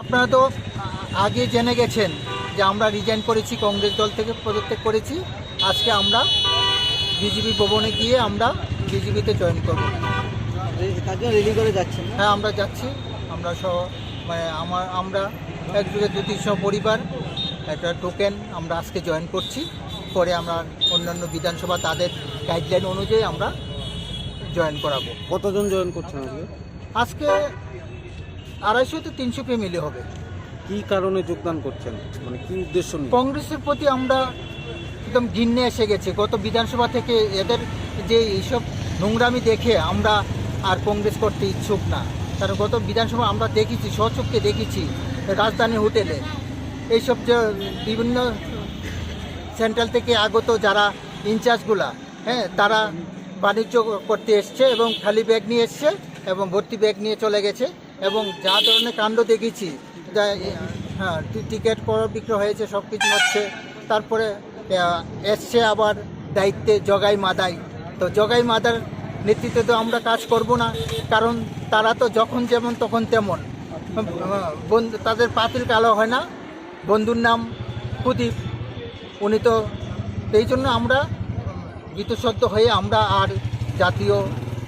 আপনারা তো আগে জেনে গেছেন যে আমরা রিজাইন করেছি, কংগ্রেস দল থেকে পদত্যাগ করেছি। আজকে আমরা বিজেপি ভবনে গিয়ে আমরা বিজেপিতে জয়েন করব। তার জন্য রেডি করে যাচ্ছেন হ্যাঁ আমরা যাচ্ছি। আমরা সহ মানে আমার আমরা একযুগে দু তিনশো পরিবার একটা টোকেন আমরা আজকে জয়েন করছি। পরে আমরা অন্যান্য বিধানসভা তাদের গাইডলাইন অনুযায়ী আমরা জয়েন করাবো। কতজন জয়েন করছেন আজকে? আড়াইশো তো তিনশো ফ্যামিলি হবে। কি কারণে যোগদান করছেন? মানে কি উদ্দেশ্য নিয়ে? কংগ্রেসের প্রতি আমরা একদম ঘিন্নে এসে গেছে। গত বিধানসভা থেকে এদের যে এইসব নোংরামি দেখে আমরা আর কংগ্রেস করতে ইচ্ছুক না। কারণ গত বিধানসভা আমরা দেখেছি, স্বচক্ষে দেখেছি রাজধানী হোটেলে। এইসব যে বিভিন্ন সেন্ট্রাল থেকে আগত যারা ইনচার্জগুলা হ্যাঁ তারা বাণিজ্য করতে এসছে এবং খালি ব্যাগ নিয়ে এসছে এবং ভর্তি ব্যাগ নিয়ে চলে গেছে এবং যা ধরনের কাণ্ড দেখেছি হ্যাঁ টিকিট করা বিক্রয় হয়েছে সব কিছু হচ্ছে। তারপরে এসছে আবার দায়িত্বে জগাই মাদাই। তো জগাই মাদার নেতৃত্বে তো আমরা কাজ করব না, কারণ তারা তো যখন যেমন তখন তেমন। তাদের পাতিল কালো হয় না। বন্ধুর নাম প্রদীপ। উনি তো, এই জন্য আমরা বিতসত্ত্ব হয়ে আমরা আর জাতীয়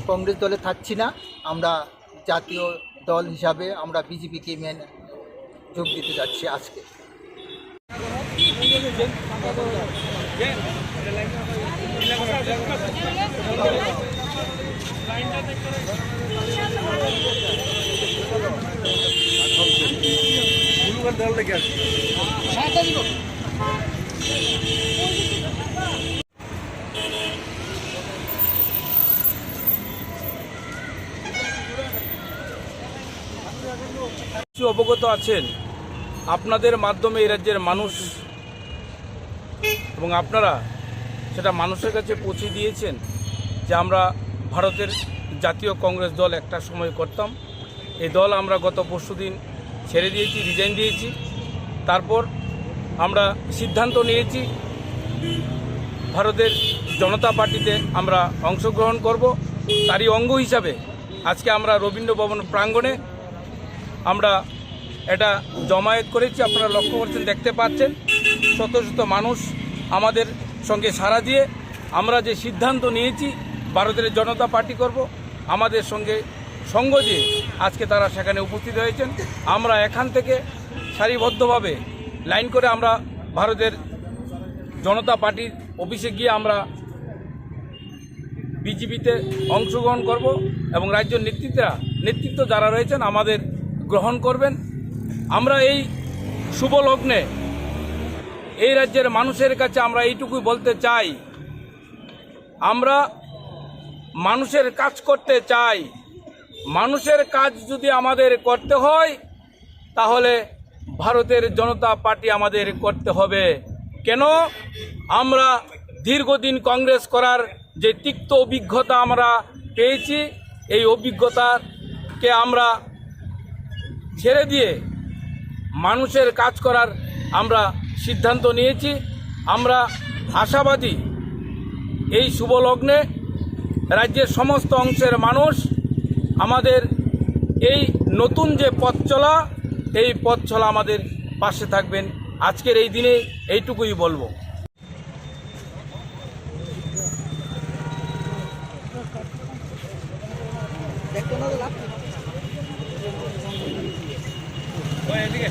কংগ্রেস দলে থাকছি না। আমরা জাতীয় দল হিসাবে আমরা বিজেপিকে মেনে যোগ দিতে যাচ্ছি আজকে। অবগত আছেন। আপনাদের মাধ্যমে এই রাজ্যের মানুষ এবং আপনারা সেটা মানুষের কাছে পৌঁছে দিয়েছেন যে আমরা ভারতের জাতীয় কংগ্রেস দল একটা সময় করতাম। এই দল আমরা গত পরশুদিন ছেড়ে দিয়েছি রিজাইন দিয়েছি। তারপর আমরা সিদ্ধান্ত নিয়েছি, ভারতের জনতা পার্টিতে আমরা অংশগ্রহণ করব। তারই অঙ্গ হিসাবে আজকে আমরা রবীন্দ্র ভবন প্রাঙ্গণে আমরা এটা জমায়েত করেছি। আপনারা লক্ষ্য করছেন, দেখতে পাচ্ছেন। শত শত মানুষ আমাদের সঙ্গে সাড়া দিয়ে আমরা যে সিদ্ধান্ত নিয়েছি, ভারতের জনতা পার্টি করব, আমাদের সঙ্গে সঙ্গ দিয়ে আজকে তারা সেখানে উপস্থিত হয়েছেন। আমরা এখান থেকে সারিবদ্ধভাবে লাইন করে আমরা ভারতের জনতা পার্টির অফিসে গিয়ে আমরা বিজেপিতে অংশগ্রহণ করব এবং রাজ্য নেতৃত্বরা, নেতৃত্ব যারা রয়েছেন, আমাদের গ্রহণ করবেন। আমরা এই শুভ লগ্নে এই রাজ্যের মানুষের কাছে আমরা এইটুকুই বলতে চাই। আমরা মানুষের কাজ করতে চাই। মানুষের কাজ যদি আমাদের করতে হয়, তাহলে ভারতের জনতা পার্টি আমাদের করতে হবে। কেন? আমরা দীর্ঘদিন কংগ্রেস করার যে তিক্ত অভিজ্ঞতা আমরা পেয়েছি, এই অভিজ্ঞতাকে আমরা ছেড়ে দিয়ে মানুষের কাজ করার আমরা সিদ্ধান্ত নিয়েছি, আমরা আশাবাদী এই শুভলগ্নে রাজ্যের সমস্ত অংশের মানুষ আমাদের এই নতুন যে পথ চলা, এই পথ চলা আমাদের পাশে থাকবেন। আজকের এই দিনে এইটুকুই বলব। এদিকে